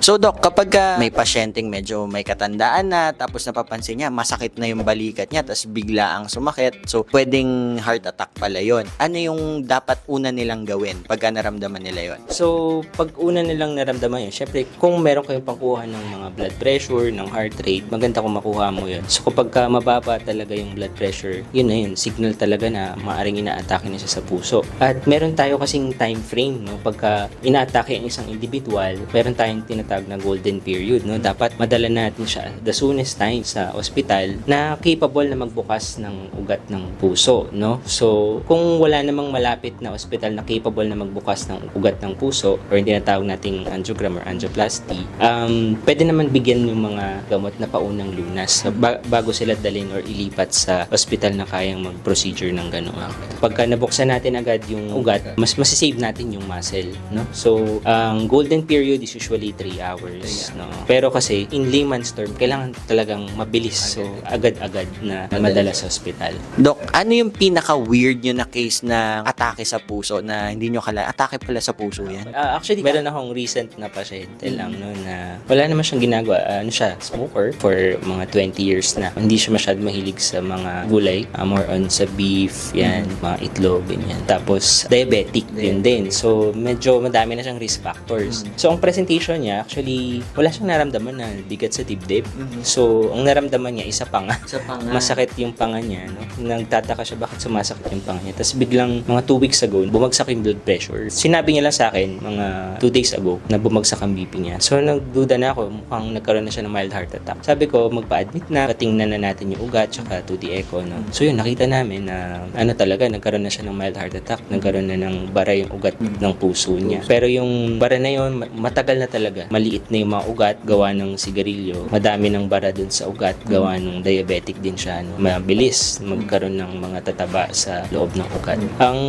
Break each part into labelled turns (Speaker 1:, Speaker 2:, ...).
Speaker 1: So Doc, kapag ka may pasyenteng medyo may katandaan na tapos napapansin niya masakit na yung balikat niya tapos bigla ang sumakit. So pwedeng heart attack pala yon. Ano yung dapat una nilang gawin pagka naramdaman nila yon?
Speaker 2: So, pag una nilang naramdaman yun, syempre, kung meron kayong pangkuha ng mga blood pressure, ng heart rate, maganda kung makuha mo yun. So, kapag ka mababa talaga yung blood pressure, yun na yun, signal talaga na maaring ina-atake na siya sa puso. At meron tayo kasing time frame, no? Pagka ina-atake ang isang individual, meron tayong tinatawag na golden period, no? Dapat madala natin siya the soonest time sa ospital na capable na magbukas ng ugat ng puso, no? So, kung wala namang malapit na ospital na capable na magbukas ng ugat ng puso or yung tinatawag nating angiogram or angioplasty, um, pwede naman bigyan yung mga gamot na paunang lunas ba- bago sila dalhin or ilipat sa ospital na kayang mag-procedure ng gano'n. Pagka nabuksan natin agad yung ugat, mas masisave natin yung muscle, no? So, ang golden period is usually 3 hours, no? Pero kasi, in layman's term, kailangan talagang mabilis. So, agad-agad na madala sa ospital.
Speaker 1: Doc, ano yung pinaka-weird nyo na case na atake sa puso na hindi nyo kala, atake pala sa puso yan?
Speaker 2: Ah, actually, meron akong recent na pasyente lang no, na wala naman siyang ginagawa. Ah, ano siya, smoker for mga 20 years na. Hindi siya masyad mahilig sa mga gulay. Ah, more on sa beef, yan, mga itlog, ganyan. Tapos, diabetic yun din. So, medyo madami na siyang risk factors. So, ang presentation niya, actually, wala siyang naramdaman na bigat sa dibdib. So, ang naramdaman niya, isa pa nga.
Speaker 1: Sa panga.
Speaker 2: Masakit yung panga niya, no? Nagtataka siya bakit sumasakit yung panga niya. Tapos biglang mga 2 weeks ago, bumagsak yung blood pressure. Sinabi niya lang sa akin mga 2 days ago na bumagsak ang BP niya. So nagduda na ako, mukhang nagkaroon na siya ng mild heart attack. Sabi ko, magpa-admit na, patingnan na natin yung ugat, tsaka 2D echo, no? So yun, nakita namin na ano talaga, nagkaroon na siya ng mild heart attack. Nagkaroon na ng bara yung ugat ng puso niya. Pero yung bara na yun, ma- matagal na talaga. Maliit na yung mga ugat, gawa ng sigarilyo. Madami ng bara dun sa ugat, gawa ng diabetic din siya. No? Mabilis magkaroon ng mga tataba sa loob ng ugat. Ang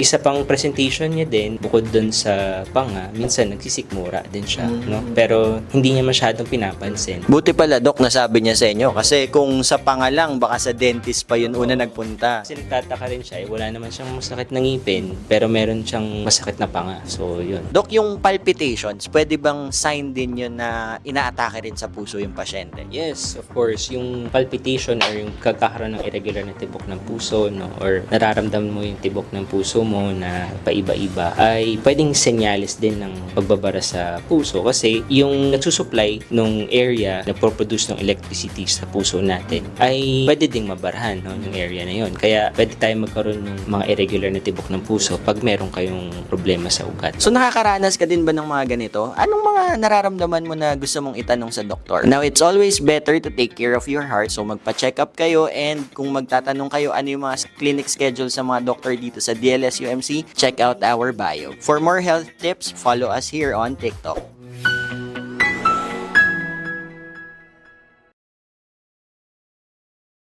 Speaker 2: isa pang presentation niya din, bukod dun sa panga, minsan nagsisikmura din siya. No? Pero hindi niya masyadong pinapansin.
Speaker 1: Buti pala, Doc, nasabi niya sa inyo. Kasi kung sa panga lang, baka sa dentist pa yun una nagpunta.
Speaker 2: Kasi nagtataka rin siya, eh, wala naman siyang masakit na ngipin, pero meron siyang masakit na panga. So, yun.
Speaker 1: Doc, yung palpitations, pwede bang sign din yun na inaatake rin sa puso yung pasyente?
Speaker 2: Yes, of course. Yung palpitation or yung kakaroon ng irregular na tibok ng puso, no, or nararamdaman mo yung tibok ng puso mo na paiba-iba, ay pwedeng senyales din ng pagbabara sa puso kasi yung nagsusupply ng area na produce ng electricity sa puso natin ay pwede ding mabarahan no, yung area na yun. Kaya pwede tayo magkaroon ng mga irregular na tibok ng puso pag meron kayong problema sa ugat.
Speaker 1: So nakakaranas ka din ba ng mga ganito? Anong mga nararamdaman mo na gusto mong itanong sa doktor? Now, it's always better to take care of your heart. So magpa-check up kayo and kung magtatanong kayo ano yung mga clinic schedule sa mga doktor dito sa DLS UMC, check out our bio. For more health tips, follow us here on TikTok.